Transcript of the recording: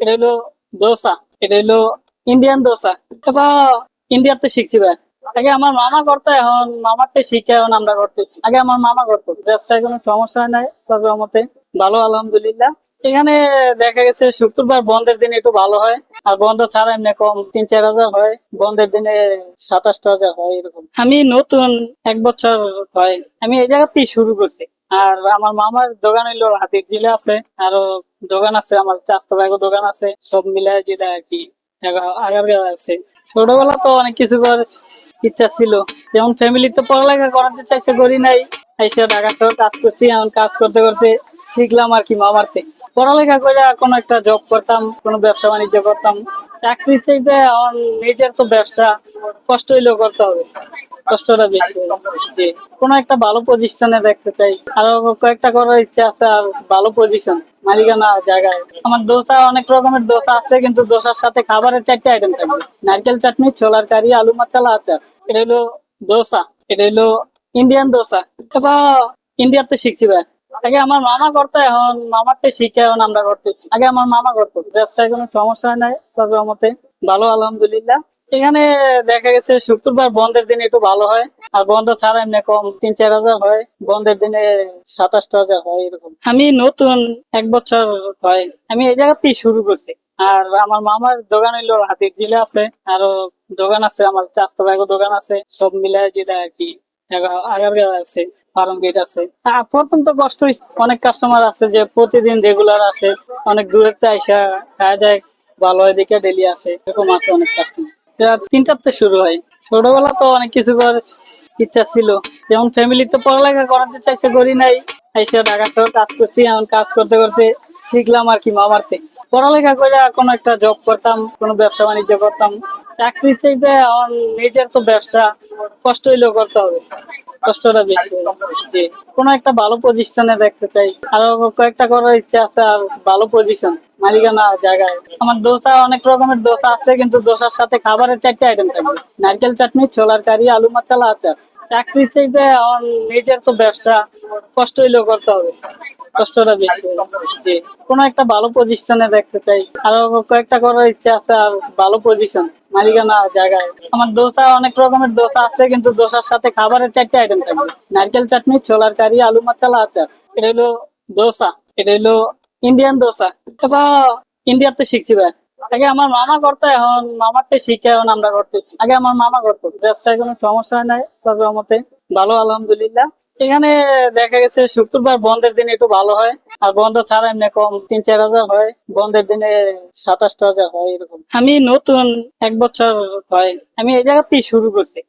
এটা হলো দোসা, এটা হলো ইন্ডিয়ান দোসা। এটা ইন্ডিয়াতে শিখছি ভাই। আগে আমার মামা করতো, এখন মামারতে শিখে এখন আমরা করতেছি। আগে আমার মামা করতো। ব্যবসায় কোনো সমস্যা নাই, তবে মতে ভালো, আলহামদুলিল্লাহ। এখানে দেখা গেছে শুক্রবার বন্ধের দিন একটু ভালো হয়। আর বন্ধ ছাড়া এমনি কম তিন, চার হাজার হয়। বন্ধের দিনে সাতাশটা হাজার হয় এরকম। আমি নতুন এক বছর হয়। আমি এই জায়গাতেই শুরু করছি। আর আমার মামার দোকান হইল হাতির জিলে আছে, আরও দোকান আছে, আমার চাস্তো ভাইগো দোকান আছে, সব মিলাই জিলে আর কি আগার আছে। ছোটবেলা তো অনেক কিছু করার ইচ্ছা ছিল, যেমন ফ্যামিলি তো পড়ালেখা করাতে চাইছে, করি নাই, এসে ঢাকা শহর কাজ করছি, এখন কাজ করতে করতে শিখলাম আর কি মামারতে পড়ালেখা করে কোনো একটা জব করতাম, কোনো ব্যবসা বাণিজ্য করতাম চাকরি চাইতে আমার নিজের তো ব্যবসা, কষ্ট হইলেও করতে হবে। কষ্টটা বেশি। যে কোনো একটা ভালো পজিশনে দেখতে চাই। আরও কয়েকটা করার ইচ্ছা আছে আর ভালো পজিশন মালিকানা জায়গায়। আমার দোসা, অনেক রকমের দোসা আছে, কিন্তু দোসার সাথে খাবারের চারটে আইটেম থাকবে নারকেল চাটনি, ছোলার কারি, আলু মশলা আচার। এটা হলো দোসা। এটা হলো ইন্ডিয়ান দোসা। এটা ইন্ডিয়াতে শিখছি ভাই। আগে আমার মামা করতো, এখন মামারতে শিখে এখন আমরা করতেছি। আগে আমার মামা করতো, ব্যবসায় কোনো সমস্যা নাই, তবে মতে ভালো, আলহামদুলিল্লাহ। এখানে দেখা গেছে শুক্রবার বন্ধের দিন একটু ভালো হয়, আর বন্ধ ছাড়া এমনি কম তিন, চার হাজার হয়, বন্ধের দিনে সাতাশটা হাজার হয় এরকম। আমি নতুন এক বছর হয়, আমি এই জায়গাতেই শুরু করছি। আর আমার মামার দোকান হইল হাতির জিলে আছে, আরও দোকান আছে, আমার চাস্তো ভাইগো দোকান আছে, সব মিলাই যেটা আর কি আগারগাঁও আছে, ফার্ম গেট আছে। প্রথম তো কষ্ট অনেক কাস্টমার আছে যে প্রতিদিন রেগুলার আসে, অনেক আইসা খাওয়া যায়, ভালো ডেলি আসে, এরকম আছে অনেক কাস্টমার তিনটাতে শুরু হয়। ছোটবেলা তো অনেক কিছু করার ইচ্ছা ছিল। যেমন ফ্যামিলি তো পড়ালেখা করাতে চাইছে, করি নাই। এসে ঢাকা শহর কাজ করছি, এখন কাজ করতে করতে শিখলাম আর কি মামারতে পড়ালেখা করে কোনো একটা জব করতাম, কোনো ব্যবসা বাণিজ্য করতাম চাকরি চাইতে আমার নিজের তো ব্যবসা, কষ্ট হইলেও করতে হবে। কষ্টটা বেশি। যে কোনো একটা ভালো পজিশনে দেখতে চাই। আরও কয়েকটা করার ইচ্ছা আছে আর ভালো পজিশন মালিকানা জায়গায়। আমার দোসা, অনেক রকমের দোসা আছে, কিন্তু দোসার সাথে খাবারের চারটে আইটেম থাকবে নারকেল চাটনি, ছোলার কারি, আলু মশলা আচার। চাকরি চাইতে আমার নিজের তো ব্যবসা, কষ্ট হইলেও করতে হবে। কষ্টটা বেশি। যে কোনো একটা ভালো পজিশনে দেখতে চাই। আরও কয়েকটা করার ইচ্ছা আছে আর ভালো পজিশন মালিকানা জায়গায়। আমার দোসা, অনেক রকমের দোসা আছে, কিন্তু দোসার সাথে খাবারের চারটে আইটেম থাকবে নারকেল চাটনি, ছোলার কারি, আলু মশলা আচার। এটা হলো দোসা, এটা হলো ইন্ডিয়ান দোসা। এটা ইন্ডিয়াতে শিখছি ভাই। আগে আমার মামা করতো, এখন মামারতে শিখে, এখন আমরা করতেছি। আগে আমার মামা করতো। ব্যবসায় কোনো সমস্যা নাই, তবে মতে ভালো, আলহামদুলিল্লাহ। এখানে দেখা গেছে শুক্রবার, বন্ধের দিন একটু ভালো হয়। আর বন্ধ ছাড়া এমনি কম তিন, চার হাজার হয়, বন্ধের দিনে সাতাশটা হাজার হয় এরকম। আমি নতুন এক বছর হয়। আমি এই জায়গাতেই শুরু করছি।